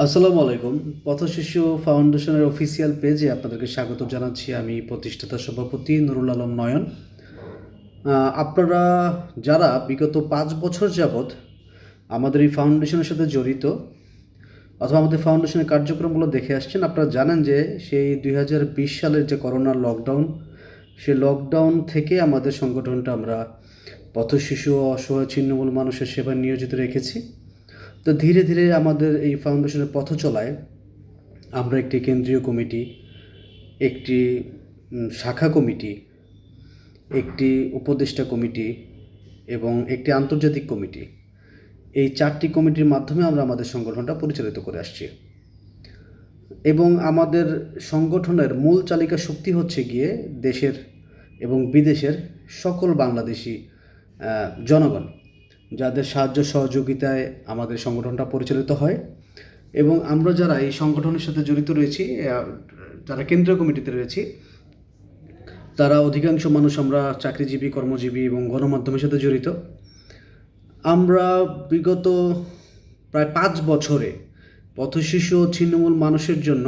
আসসালামু আলাইকুম। পথশিশু ফাউন্ডেশনের অফিসিয়াল পেজে আপনাদেরকে স্বাগত জানাচ্ছি আমি প্রতিষ্ঠাতা সভাপতি নুরুল আলম নয়ন। আপনারা যারা বিগত পাঁচ বছর যাবৎ আমাদের এই ফাউন্ডেশনের সাথে জড়িত অথবা আমাদের ফাউন্ডেশনের কার্যক্রমগুলো দেখে আসছেন, আপনারা জানেন যে সেই দুই হাজার বিশ সালের যে করোনার লকডাউন, সেই লকডাউন থেকে আমাদের সংগঠনটা আমরা পথশিশু অসহায় ছিন্নমূল মানুষের সেবায় নিয়োজিত রেখেছি। তো ধীরে ধীরে আমাদের এই ফাউন্ডেশনের পথ চলায় আমরা একটি কেন্দ্রীয় কমিটি, একটি শাখা কমিটি, একটি উপদেষ্টা কমিটি এবং একটি আন্তর্জাতিক কমিটি। এই চারটি কমিটির মাধ্যমে আমরা আমাদের সংগঠনটা পরিচালিত করে আসছি। এবং আমাদের সংগঠনের মূল চালিকা শক্তি হচ্ছে গিয়ে দেশের এবং বিদেশের সকল বাংলাদেশি জনগণ। যাদের সাহায্য সহযোগিতায় আমাদের সংগঠনটা পরিচালিত হয় এবং আমরা যারা এই সংগঠনের সাথে জড়িত রয়েছি যারা কেন্দ্রীয় কমিটিতে রয়েছি, তারা অধিকাংশ মানুষ আমরা চাকরিজীবী, কর্মজীবী এবং গণমাধ্যমের সাথে জড়িত। আমরা বিগত প্রায় পাঁচ বছরে পথশিশু ও ছিন্নমূল মানুষের জন্য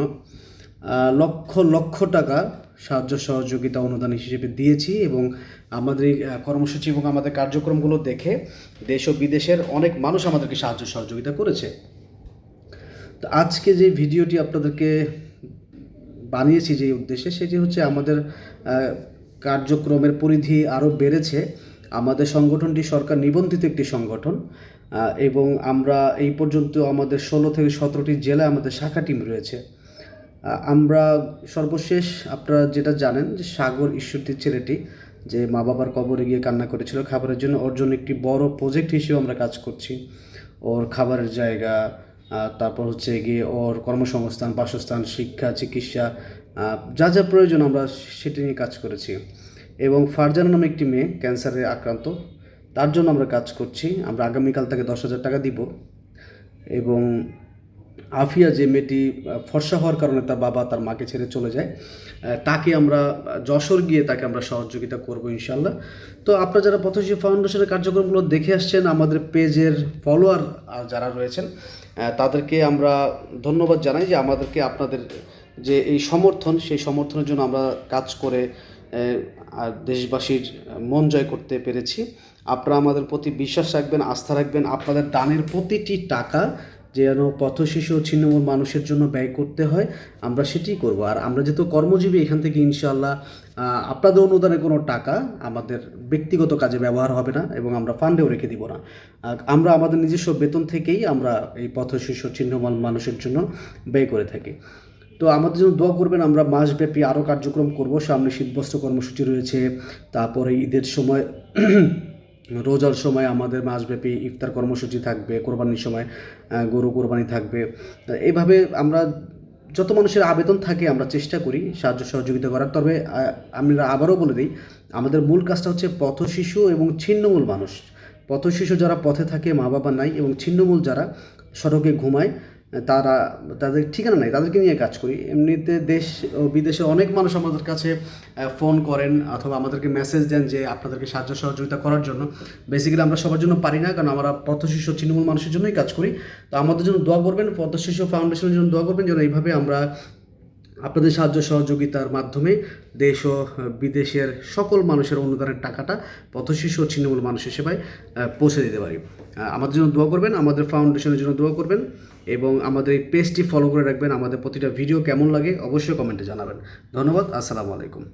লক্ষ লক্ষ টাকা সাহায্য, সহযোগিতা, অনুদান হিসেবে দিয়েছি এবং আমাদের কর্মসূচি এবং আমাদের কার্যক্রমগুলো দেখে দেশ ও বিদেশের অনেক মানুষ আমাদেরকে সাহায্য, সহযোগিতা করেছে। তো আজকে যে ভিডিওটি আপনাদেরকে বানিয়েছি যে উদ্দেশ্যে, সেটি হচ্ছে আমাদের কার্যক্রমের পরিধি আরও বেড়েছে। আমাদের সংগঠনটি সরকার নিবন্ধিত একটি সংগঠন এবং আমরা এই পর্যন্ত আমাদের ষোলো থেকে সতেরোটি জেলায় আমাদের শাখা টিম রয়েছে। আমরা সর্বশেষ আপনারা যেটা জানেন যে সাগর ঈশ্বরদীর ছেলেটি যে মা বাবার কবরে গিয়ে কান্না করেছিল, খাবারের জন্য ওর জন্য একটি বড় প্রজেক্ট হিসেবে আমরা কাজ করছি। ওর খাবারের জায়গা তারপর হচ্ছে গিয়ে ওর কর্মসংস্থান, বাসস্থান, শিক্ষা, চিকিৎসা যা যা প্রয়োজন আমরা সেটি নিয়ে কাজ করেছি। এবং ফারজানা নামে একটি মেয়ে ক্যান্সারে আক্রান্ত, তার জন্য আমরা কাজ করছি। আমরা আগামীকাল তাকে দশ হাজার টাকা দিব। এবং আফিয়া যে মেয়েটি ফর্সা হওয়ার কারণে তার বাবা তার মাকে ছেড়ে চলে যায় তাকে আমরা যশোর গিয়ে তাকে আমরা সহযোগিতা করব ইনশাল্লাহ তো আপনারা যারা পথশী ফাউন্ডেশনের কার্যক্রমগুলো দেখে আসছেন, আমাদের পেজের ফলোয়ার যারা রয়েছেন তাদেরকে আমরা ধন্যবাদ জানাই যে আমাদেরকে আপনাদের যে এই সমর্থন, সেই সমর্থনের জন্য আমরা কাজ করে দেশবাসীর মন জয় করতে পেরেছি। আপনারা আমাদের প্রতি বিশ্বাস রাখবেন, আস্থা রাখবেন। আপনাদের দানের প্রতিটি টাকা যেন পথশিশু ও ছিন্নমূল মানুষের জন্য ব্যয় করতে হয় আমরা সেটাই করব। আর আমরা যেহেতু কর্মজীবী এখান থেকে ইনশাল্লাহ আহ, আপনাদের অনুদানে কোনো টাকা আমাদের ব্যক্তিগত কাজে ব্যবহার হবে না এবং আমরা ফান্ডেও রেখে দিব না। আমরা আমাদের নিজস্ব বেতন থেকেই আমরা এই পথশিশু ছিন্নমূল মানুষের জন্য ব্যয় করে থাকি। তো আমাদের জন্য দোয়া করবেন আমরা মাসব্যাপী আরও কার্যক্রম করব। সামনে শীতবস্ত্র কর্মসূচি রয়েছে তারপরে ঈদের সময় রোজার সময় আমাদের মাসব্যাপী ইফতার কর্মসূচি থাকবে, কোরবানির সময় গরু কোরবানি থাকবে। এইভাবে আমরা যত মানুষের আবেদন থাকে আমরা চেষ্টা করি সাহায্য সহযোগিতা করার। তবে আমরা আবারও বলে দিই, আমাদের মূল কাজটা হচ্ছে পথশিশু এবং ছিন্নমূল মানুষ। পথশিশু যারা পথে থাকে মা বাবা নাই এবং ছিন্নমূল যারা সড়কে ঘুমায় তারা তাদের ঠিকানা নাই, তাদেরকে নিয়ে কাজ করি। এমনিতে দেশ ও বিদেশে অনেক মানুষ আমাদের কাছে ফোন করেন অথবা আমাদেরকে মেসেজ দেন যে আপনাদেরকে সাহায্য সহযোগিতা করার জন্য। বেসিক্যালি আমরা সবার জন্য পারি না, কারণ আমরা পথশিশু তৃণমূল মানুষের জন্যই কাজ করি। তো আমাদের জন্য দোয়া করবেন পথশিশু ফাউন্ডেশনের জন্য দোয়া করবেন যেন এইভাবে আমরা আপনাদের সাহায্য সহযোগিতার মাধ্যমে দেশ ও বিদেশের সকল মানুষের অনুদানের টাকাটা পথশিশু ও ছিন্নমূল মানুষের সেবায় পৌঁছে দিতে পারি। আমাদের জন্য দোয়া করবেন, আমাদের ফাউন্ডেশনের জন্য দোয়া করবেন এবং আমাদের এই পেজটি ফলো করে রাখবেন। আমাদের প্রতিটা ভিডিও কেমন লাগে অবশ্যই কমেন্টে জানাবেন। ধন্যবাদ, আসসালামু আলাইকুম।